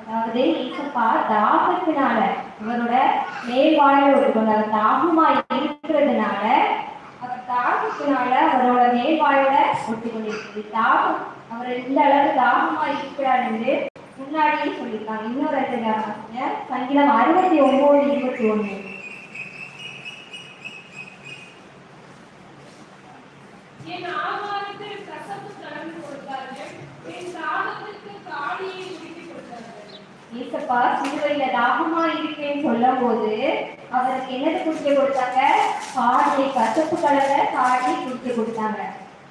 அதாவது ஈசப்பா தாகத்தினால அவரோட மேல்வாயை ஒட்டுக்கொண்டார். தாகமா இருக்கிறதுனால அவர் தாகத்தினால அவரோட மேல்வாயோட ஒட்டி கொண்டிருக்கிறது தாகம் அவர் இந்த அளவு தாகமா இருக்கிறார் என்று முன்னாடியே சொல்லியிருக்காங்க. இன்னொரு இடத்துல. சங்கீதம் அறுபத்தி ஒன்பது இருபத்தி ஒண்ணு என் ஆகாரத்தில் கசப்பு கலந்து கொடுத்தார்கள். என் தாகத்திற்கு கொடுத்தார்கள். சிலுவையில தாகமா இருக்கேன்னு சொல்லும் போது அவருக்கு என்னது குடிக்க கொடுத்தாங்க? காடியை கசப்பு கலந்த காடியை குடிக்க கொடுத்தாங்க.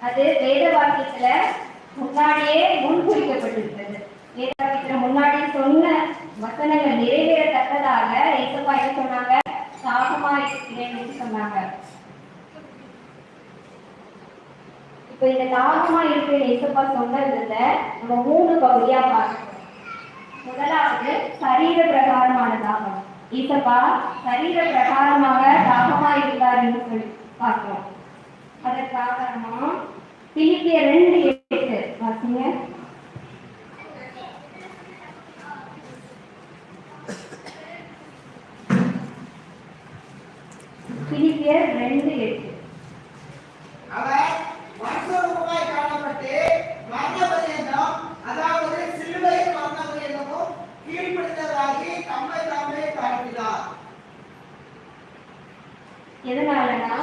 அது வேத வாக்கியத்துல முன்னாடியே முன்குறிக்கப்பட்டிருக்கிறது. வேத வாக்கியத்துல முன்னாடி சொன்ன வசனங்கள் நிறைவேறத்தக்கதாக ஈசப்பா என்ன சொன்னாங்க? தாகமா இருக்கிறேன்னு சொன்னாங்க. இப்ப இந்த தாகமா இருக்கிற இயேசப்பா சொன்னதுல நம்ம மூணு பகுதியா பார்க்கணும். முதலாவது சரீர பிரகாரமான தாகம். இசப்பா சரீர பிரகாரமாக தாகமா இருந்தார் என்று சொல்லி பார்க்கிறோம் அதற்காக நம்ம பிலிப்பிய ரெண்டு எட்டு. வாசிங்க. பிலிப்பியர் ரெண்டு எட்டு. தம்மை எதனாலனா